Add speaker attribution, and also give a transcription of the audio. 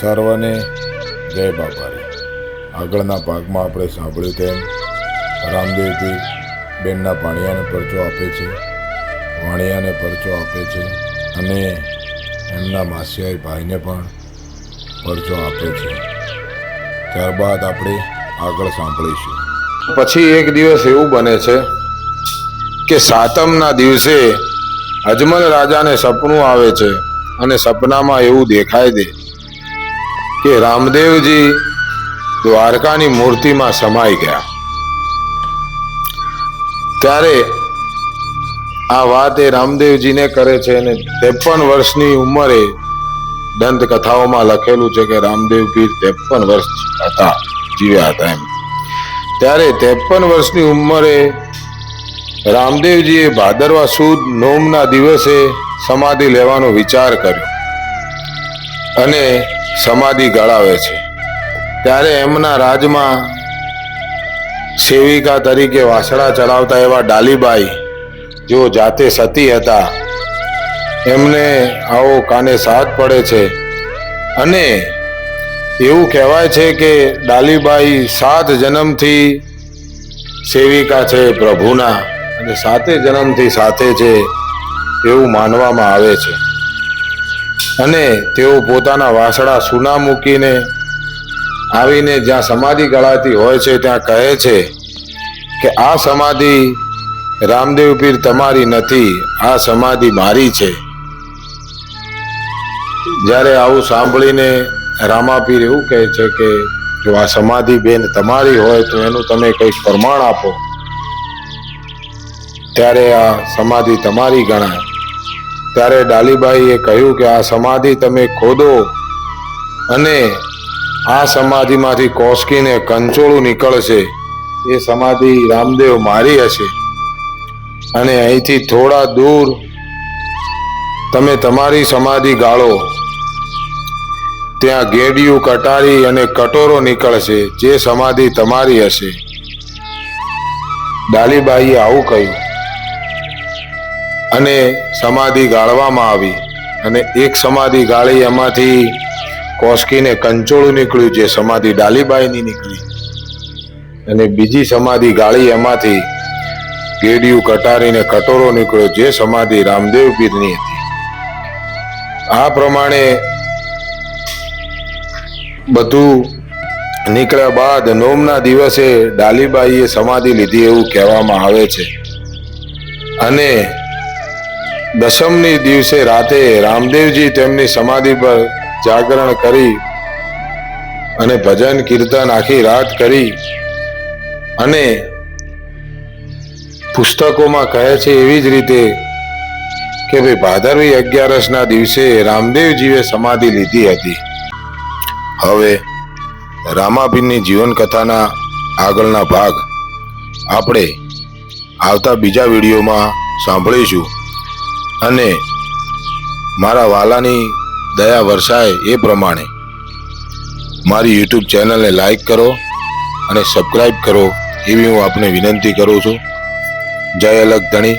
Speaker 1: સર્વને જય બાપારી. આગળના ભાગમાં આપણે સાંભળ્યું તેમ રામદેવજી બેનના પાણિયાને પરચો આપે છે વાણિયાને પરચો આપે છે અને એમના માસિયાઈ ભાઈને પણ પરચો આપે છે. ત્યારબાદ આપણે આગળ સાંભળીશું.
Speaker 2: પછી એક દિવસ એવું બને છે કે સાતમના દિવસે અજમલ રાજાને સપનું આવે છે અને સપનામાં એવું દેખાય છે કે રામદેવજી દ્વારકાની મૂર્તિમાં સમાઈ ગયા. ત્યારે આ વાત એ રામદેવજીને કરે છે અને ત્રેપન વર્ષની ઉંમરે દંતકથાઓમાં લખેલું છે કે રામદેવ પીર ત્રેપન વર્ષ હતા, જીવ્યા હતા એમ. ત્યારે ત્રેપન વર્ષની ઉંમરે રામદેવજીએ ભાદરવા સુદ નોમના દિવસે સમાધિ લેવાનો વિચાર કર્યો. અને સમાધિ ગળાવે છે. ત્યારે એમના રાજમાં સેવિકા તરીકે વાસણા ચલાવતા એવા ડાલીબાઈ જેઓ જાતે સતી હતા, એમને આવો કાને સાથ પડે છે. અને એવું કહેવાય છે કે ડાલીબાઈ સાત જન્મથી સેવિકા છે પ્રભુના અને સાતે જન્મથી સાથે છે એવું માનવામાં આવે છે. અને તેઓ પોતાના વાસણા સુના મૂકીને આવીને જ્યાં સમાધિ ગળાતી હોય છે, ત્યાં કહે છે કે, આ સમાધિ રામદેવ પીર તમારી નથી, આ સમાધિ મારી છે. જ્યારે આવું સાંભળીને રામાપીર એવું કહે છે કે, જો આ સમાધિ બેન તમારી હોય, તો એનું તમે કંઈક પ્રમાણ આપો. ત્યારે આ સમાધિ તમારી ગણાય. ત્યારે ડાલીબાઈએ કહ્યું કે આ સમાધિ તમે ખોદો અને આ સમાધિમાંથી કોસકીને કંચોળું નીકળશે. એ સમાધિ રામદેવ મારી હશે. અને અહીંથી થોડા દૂર તમે તમારી સમાધિ ગાળો. ત્યાં ગેડિયું કટારી અને કટોરો નીકળશે, જે સમાધિ તમારી હશે. ડાલીબાઈએ આવું કહ્યું. અને સમાધિ ગાળવામાં આવી. અને એક સમાધિ ગાળી એમાંથી કોસકીને કંચોળું નીકળ્યું, જે સમાધિ ડાલીબાઈની નીકળી. અને બીજી સમાધિ ગાળી એમાંથી ગેડિયું કટારીને કટોરો નીકળ્યો, જે સમાધિ રામદેવ પીરની હતી. આ પ્રમાણે બધું નીકળ્યા બાદ નોમના દિવસે ડાલીબાઈએ સમાધિ લીધી એવું કહેવામાં આવે છે. અને દશમની દિવસે રાતે રામદેવજી તેમની સમાધિ પર જાગરણ કરી અને ભજન કીર્તન આખી રાત કરી અને પુસ્તકોમાં કહે છે એવી જ રીતે કે ભાઈ ભાદરવી અગિયારસના દિવસે રામદેવજીએ સમાધિ લીધી હતી. હવે રામાપીરની જીવન કથાના આગળના ભાગ આપણે આવતા બીજા વિડીયોમાં સાંભળીશું. અને મારા વાલાની દયા વરસાય એ પ્રમાણે મારી યુટ્યુબ ચેનલને લાઈક કરો અને સબસ્ક્રાઈબ કરો એવી હું આપને વિનંતી કરું છું. જય અલગ ધણી.